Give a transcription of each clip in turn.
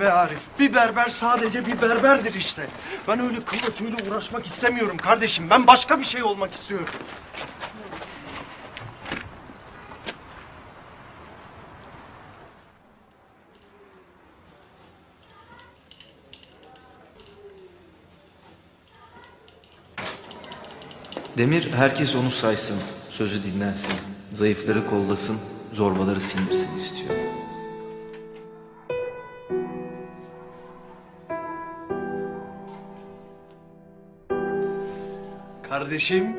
be Arif. Bir berber sadece bir berberdir işte. Ben öyle kılla tüyle uğraşmak istemiyorum kardeşim. Ben başka bir şey olmak istiyorum. Demir herkes onu saysın, sözü dinlensin, zayıfları kollasın, zorbaları sindirsin istiyor. Kardeşim.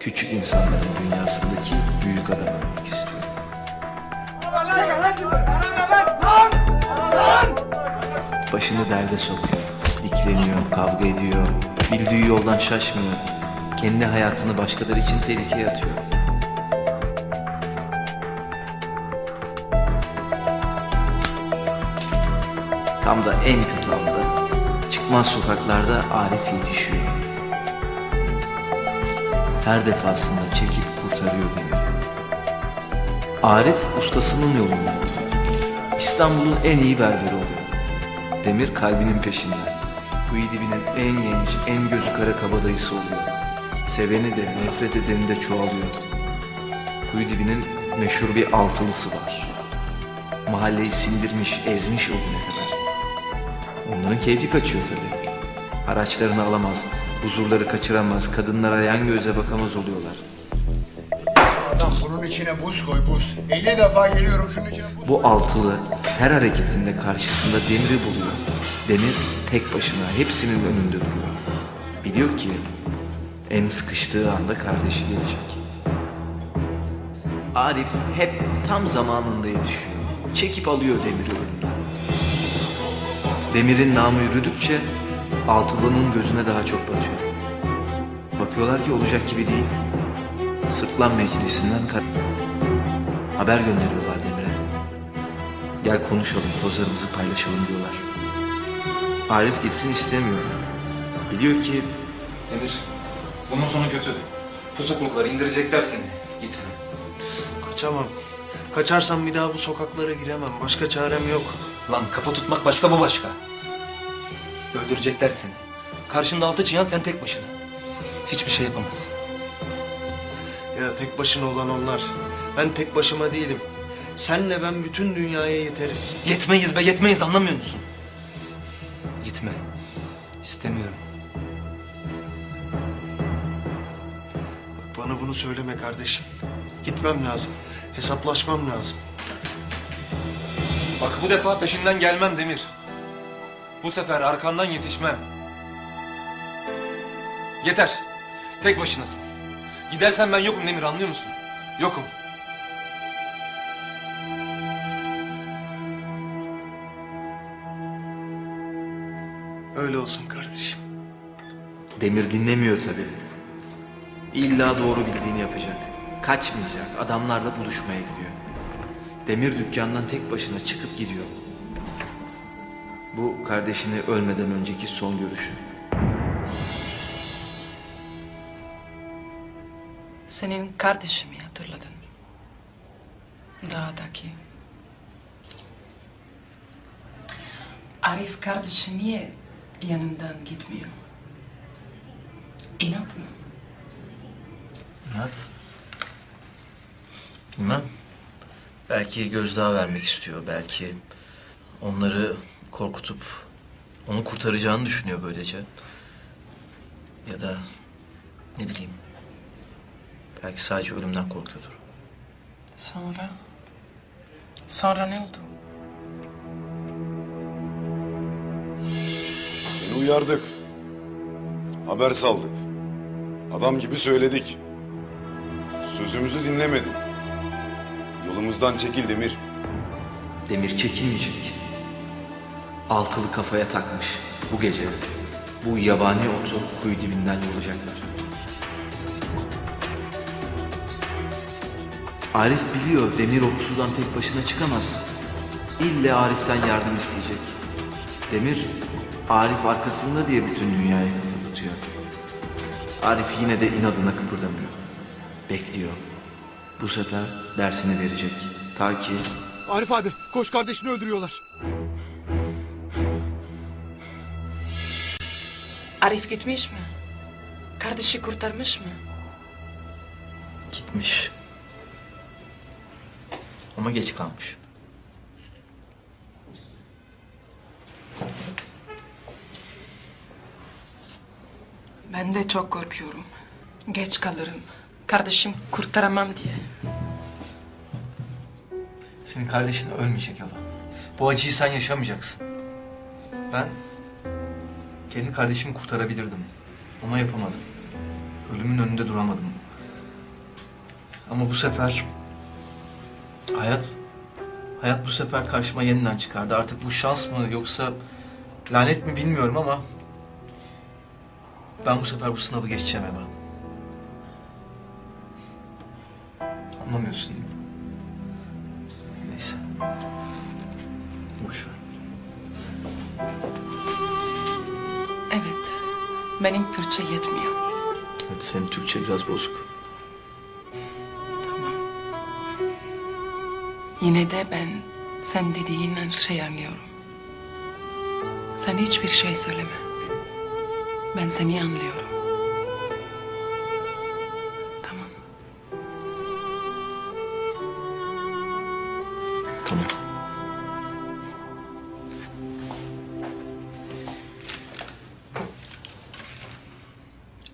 Küçük insanların dünyasındaki büyük adam olmak istiyor. Başını derde sokuyor, dikleniyor, kavga ediyor, bildiği yoldan şaşmıyor, kendi hayatını başkaları için tehlikeye atıyor. Tam da en kötü anda çıkmaz sokaklarda Arif yetişiyor. Her defasında çekip kurtarıyor Demir'i. Arif ustasının yolunda. İstanbul'un en iyi berberi oluyor. Demir kalbinin peşinden. Kuyu dibinin en genç, en gözü kara kabadayısı oluyor. Seveni de, nefret edeni de çoğalıyor. Kuyu dibinin meşhur bir altılısı var. Mahalleyi sindirmiş, ezmiş o güne kadar. Onların keyfi kaçıyor tabii. Araçlarını alamaz, huzurları kaçıramaz, kadınlara yan göze bakamaz oluyorlar. Adam bunun içine buz koy buz. 50 defa geliyorum şunun içine buz. Bu altılı her hareketinde karşısında demiri buluyor. Demir tek başına hepsinin önünde duruyor. Biliyor ki en sıkıştığı anda kardeşi gelecek. Arif hep tam zamanında yetişiyor. Çekip alıyor demiri önünden. Demirin namı yürüdükçe altılının gözüne daha çok batıyor. Bakıyorlar ki olacak gibi değil. Sırtlan meclisinden ka- haber gönderiyorlar Demir'e. Gel konuşalım, pozlarımızı paylaşalım diyorlar. Arif gitsin istemiyor. Biliyor ki Demir, bunun sonu kötü. Pusukluklar indirecekler seni. Gitme. Kaçamam. Kaçarsam bir daha bu sokaklara giremem. Başka çarem yok. Lan kafa tutmak başka bu başka. Öldürecekler seni. Karşında altı çıyan sen tek başına. Hiçbir şey yapamazsın. Ya tek başına olan onlar. Ben tek başıma değilim. Senle ben bütün dünyaya yeteriz. Yetmeyiz be yetmeyiz anlamıyor musun? Gitme. İstemiyorum. Bak bana bunu söyleme kardeşim. Gitmem lazım. Hesaplaşmam lazım. Bak bu defa peşinden gelmem Demir. Bu sefer arkandan yetişmem. Yeter. Tek başınasın. Gidersen ben yokum Demir anlıyor musun? Yokum. Öyle olsun kardeşim. Demir dinlemiyor tabii. İlla doğru bildiğini yapacak. Kaçmayacak, adamlarla buluşmaya gidiyor. Demir dükkandan tek başına çıkıp gidiyor. Bu kardeşini ölmeden önceki son görüşü. Senin kardeşimi hatırladın. Dağdaki. Arif kardeşi niye yanından gitmiyor? İnat mı? Nihat? Bilmem. Belki gözdağı vermek istiyor. Belki onları korkutup onu kurtaracağını düşünüyor böylece. Ya da ne bileyim. Belki sadece ölümden korkuyordur. Sonra? Sonra ne oldu? Seni uyardık. Haber saldık. Adam gibi söyledik. Sözümüzü dinlemedin. Yolumuzdan çekil Demir. Demir çekilmeyecek. Altılı kafaya takmış bu gece. Bu yabani otu kuyu dibinden yolacaklar. Arif biliyor Demir o pusudan tek başına çıkamaz. İlle Arif'ten yardım isteyecek. Demir, Arif arkasında diye bütün dünyaya kafa tutuyor. Arif yine de inadına kıpırdamıyor. Bekliyor. Bu sefer dersini verecek. Ta ki Arif abi koş kardeşini öldürüyorlar. Arif gitmiş mi? Kardeşi kurtarmış mı? gitmiş. Ama geç kalmış. Ben de çok korkuyorum. Geç kalırım. Kardeşim kurtaramam diye. Senin kardeşin ölmeyecek ama. Bu acıyı sen yaşamayacaksın. Ben kendi kardeşimi kurtarabilirdim. Ama yapamadım. Ölümün önünde duramadım. Ama bu sefer hayat hayat bu sefer karşıma yeniden çıkardı. Artık bu şans mı yoksa lanet mi bilmiyorum ama ben bu sefer bu sınavı geçeceğim Ema. Anlamıyorsun? Neyse. Boş ver. Evet. Benim Türkçe yetmiyor. Evet senin Türkçe biraz bozuk. Tamam. Yine de ben sen dediğin her şeyi anlıyorum. Sen hiçbir şey söyleme. Ben seni anlıyorum.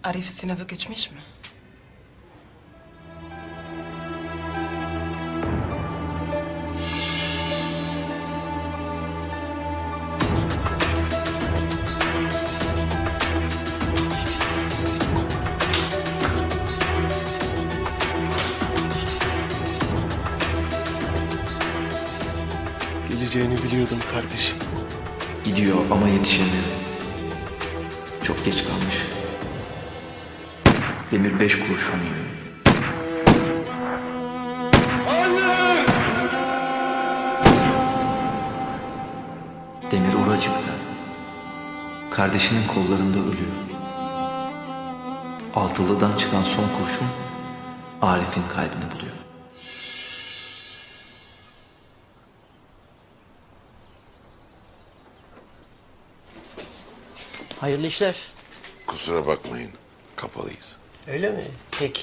Arif sınavı geçmiş mi? Geleceğini biliyordum kardeşim. Gidiyor ama yetişemiyor. Çok geç kalmış. Demir beş kurşun yiyor. Demir oracıkta. Kardeşinin kollarında ölüyor. Altılıdan çıkan son kurşun Arif'in kalbini buluyor. Hayırlı işler. Kusura bakmayın. Kapalıyız. Öyle mi? Peki.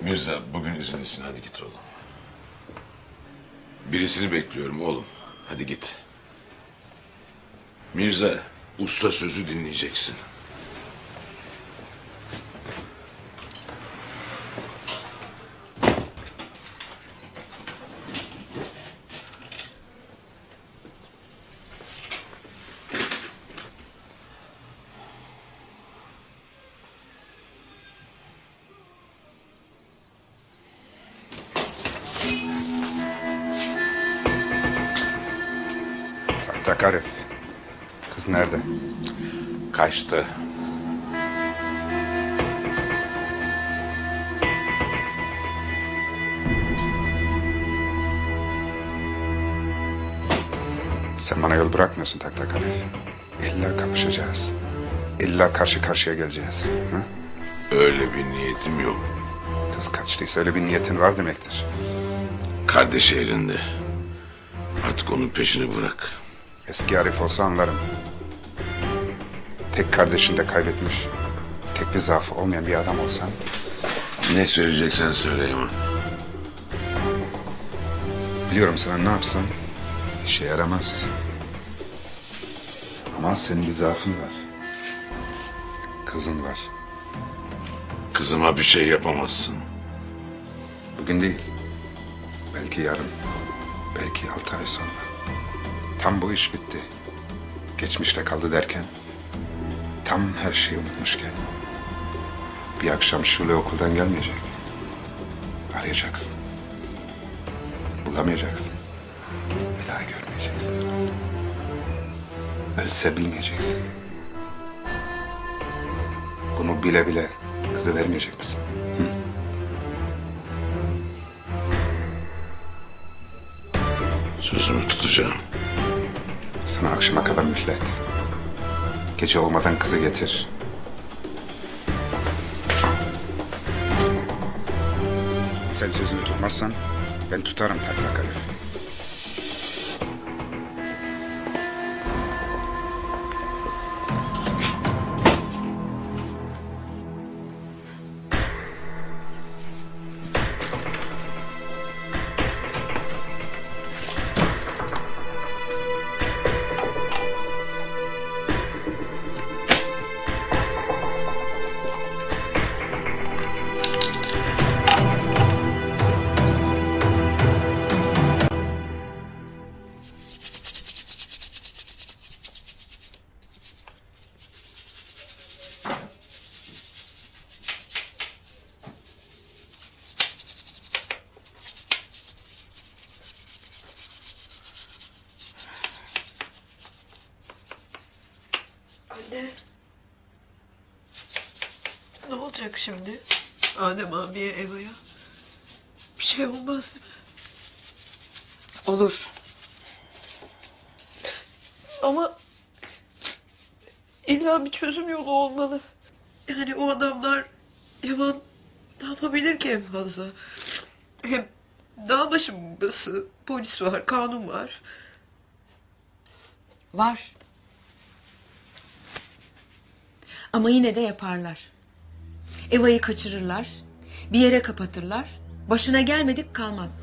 Mirza bugün izinlisin hadi git oğlum. Birisini bekliyorum oğlum. Hadi git. Mirza usta sözü dinleyeceksin. Tak Arif. Kız nerede? Kaçtı. Sen bana yol bırakmıyorsun tak tak Arif. İlla kapışacağız. İlla karşı karşıya geleceğiz. Ha? Öyle bir niyetim yok. Kız kaçtıysa öyle bir niyetin var demektir. Kardeşi elinde. Artık onun peşini bırak. Eski Arif olsa anlarım. Tek kardeşini de kaybetmiş. Tek bir zaafı olmayan bir adam olsan Ne söyleyeceksen söyle Yaman. biliyorum sana ne yapsam işe yaramaz. Ama senin bir zaafın var. Kızın var. Kızıma bir şey yapamazsın. Bugün değil. Belki yarın. Belki altı ay sonra. Tam bu iş bitti. Geçmişte kaldı derken. Tam her şeyi unutmuşken. Bir akşam Şule okuldan gelmeyecek. Arayacaksın. Bulamayacaksın. Bir daha görmeyeceksin. Ölse bilmeyeceksin. Bunu bile bile kızı vermeyecek misin? Sözümü tutacağım. Sana akşama kadar mühlet. Gece olmadan kızı getir. Sen sözünü tutmazsan ben tutarım tak tak Ne olacak şimdi? Adem abiye Eva'ya. Bir şey olmaz değil mi? Olur. Ama illa bir çözüm yolu olmalı. Yani o adamlar Yaman ne yapabilir ki en fazla? Hem dağ başındası polis var, kanun var. Var. Ama yine de yaparlar. Eva'yı kaçırırlar, bir yere kapatırlar, başına gelmedik kalmaz.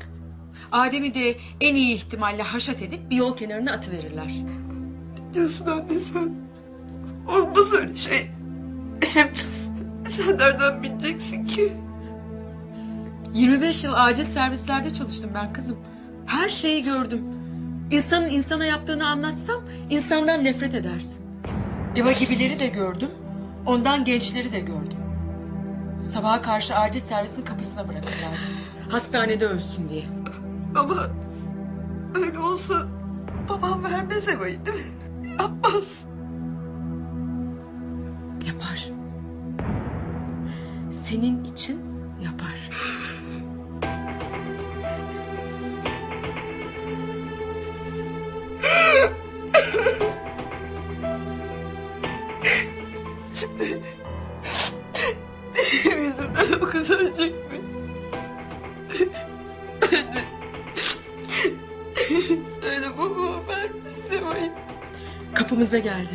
Adem'i de en iyi ihtimalle haşat edip bir yol kenarına atıverirler. Diyorsun anne sen. Olmaz öyle şey. Hem sen nereden bileceksin ki? 25 yıl acil servislerde çalıştım ben kızım. Her şeyi gördüm. İnsanın insana yaptığını anlatsam insandan nefret edersin. Eva gibileri de gördüm. Ondan gençleri de gördüm. Sabaha karşı acil servisin kapısına bırakırlar. Hastanede ölsün diye. Ama öyle olsa babam vermez Eva'yı değil mi? Yapmaz. Yapar. Senin için yapar. Geldi.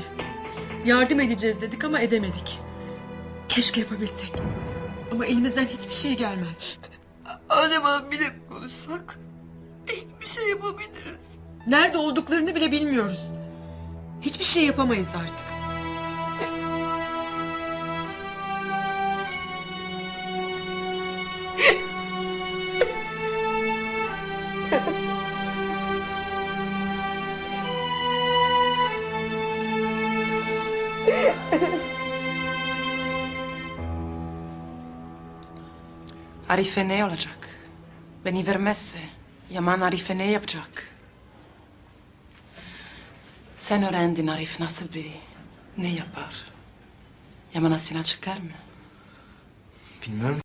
Yardım edeceğiz dedik ama edemedik. Keşke yapabilsek. Ama elimizden hiçbir şey gelmez. Adem abiyle konuşsak bir şey yapabiliriz. Nerede olduklarını bile bilmiyoruz. Hiçbir şey yapamayız artık. Arife ne olacak? Beni vermezse Yaman Arife ne yapacak? Sen öğrendin Arif nasıl biri. Ne yapar? Yaman'a silah çıkar mı? Bilmiyorum